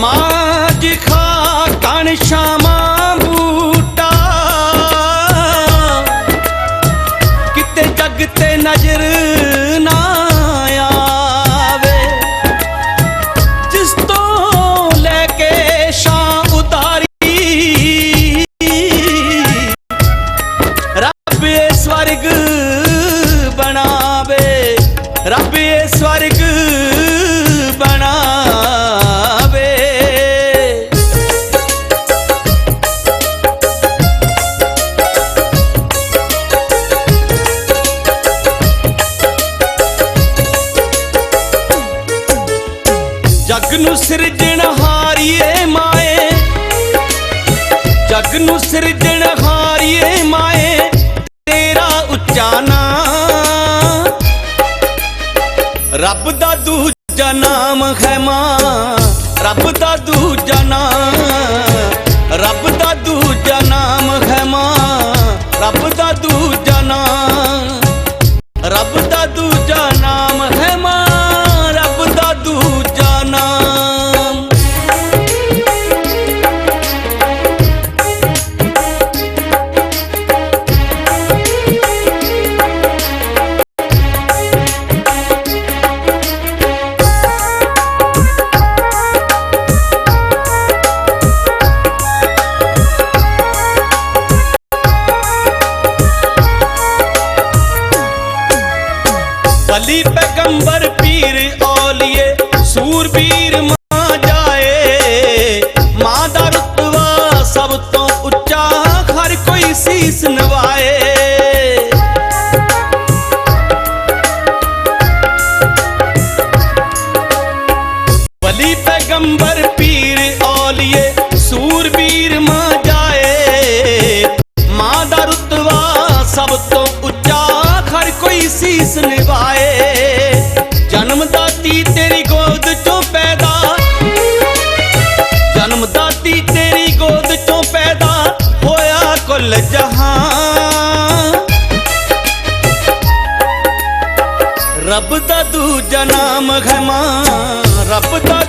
मा दिखा कान श्याम ਜਗ ਨੂੰ ਸਿਰਜਣ ਹਾਰੀਏ ਮਾਏ। ਜਗ ਨੂੰ ਸਿਰਜਣ ਹਾਰੀਏ ਮਾਏ। ਤੇਰਾ ਉੱਚਾ ਨਾਂ। ਰੱਬ ਦਾ ਦੂਜਾ ਨਾਮ ਹੈ ਮਾਂ। ਰੱਬ ਦਾ ਦੂਜਾ ਨਾਮ ਰੱਬ ਦਾ ਦੂਜਾ ਨਾਮ ਹੈ ਮਾਂ। ਰੱਬ ਦਾ ਸੂਰਬੀਰ ਮਾਂ ਜਾਏ। ਮਾਂ ਦਾ ਰਤਬਾ ਸਭ ਤੋਂ ਉੱਚਾ, ਹਰ ਕੋਈ ਸੀਸ ਨਿਭਾਏ। ਜਨਮ ਦਾਤੀ ਤੇਰੀ ਗੋਦ ਚੋਂ ਪੈਦਾ। ਜਨਮ ਦਾਤੀ ਤੇਰੀ ਗੋਦ ਚੋਂ ਪੈਦਾ ਹੋਇਆ ਕੁੱਲ ਜਹਾਂ। ਰੱਬ ਦਾ ਦੂਜਾ ਨਾਮ ਹੈ ਮਾਂ, ਰੱਬ ਦਾ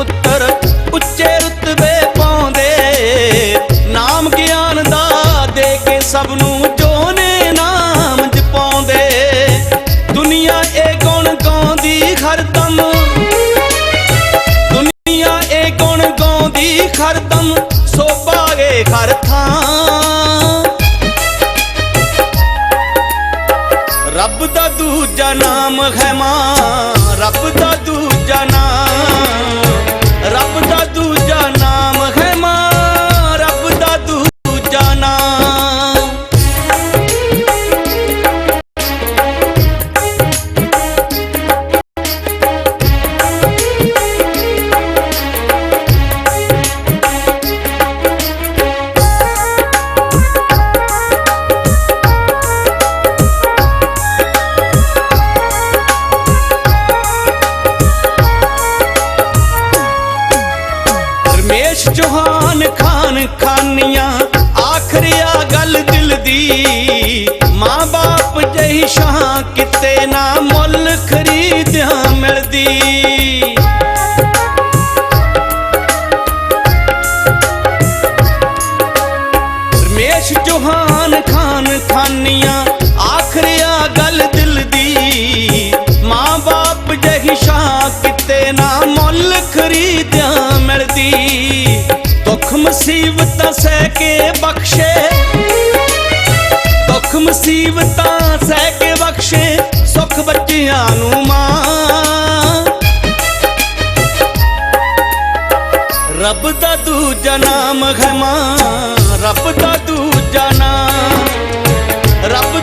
ਪੁੱਤਰ ਉੱਚੇ ਰੁਤਬੇ ਪਾਉਂਦੇ। ਨਾਮ ਗਿਆਨ ਦਾ ਦੇ ਕੇ ਸਭ ਨੂੰ ਜੋ ਨੇ ਨਾਮ ਜਪਾਉਂਦੇ। ਦੁਨੀਆ ਇਹ ਗੁਣ ਗਾਉਂਦੀ ਹਰਦਮ ਦੁਨੀਆ ਇਹ ਗੁਣ ਗਾਉਂਦੀ ਹਰਦਮ ਸੋਭਾਗੇ ਹਰ ਥਾਂ। ਰੱਬ ਦਾ ਦੂਜਾ ਨਾਮ ਹੈ ਮਾਂ। ਰੱਬ ਚੌਹਾਨ ਖਾਨ ਖਾਨੀਆਂ ਆਖਰਿਆ ਗੱਲ ਦਿਲ ਦੀ। ਮਾਂ ਬਾਪ ਜਹੀ ਸ਼ਾਂ ਕਿਤੇ ਨਾ ਮੁੱਲ ਖਰੀਦਿਆ ਮਿਲਦੀ। ਰਮੇਸ਼ ਚੌਹਾਨ ਖਾਨ ਖਾਨੀਆਂ ਆਖਰਿਆ ਗੱਲ ਦਿਲ ਦੀ। ਮਾਂ ਬਾਪ ਜਹੀ ਸ਼ਾਂ ਕਿਤੇ ਨਾ ਮੁੱਲ ਖਰੀਦਿਆ ਮੁਸੀਬਤਾਂ ਸਹਿ ਕੇ ਬਖਸ਼ੇ। ਦੁੱਖ ਮੁਸੀਬਤਾਂ ਸਹਿ ਕੇ ਬਖਸ਼ੇ, ਸੁੱਖ ਬੱਚਿਆਂ ਨੂੰ ਮਾਂ। ਰੱਬ ਦਾ ਦੂਜਾ ਨਾਮ ਹੈ ਮਾਂ, ਰੱਬ ਦਾ ਦੂਜਾ ਨਾਮ। ਰੱਬ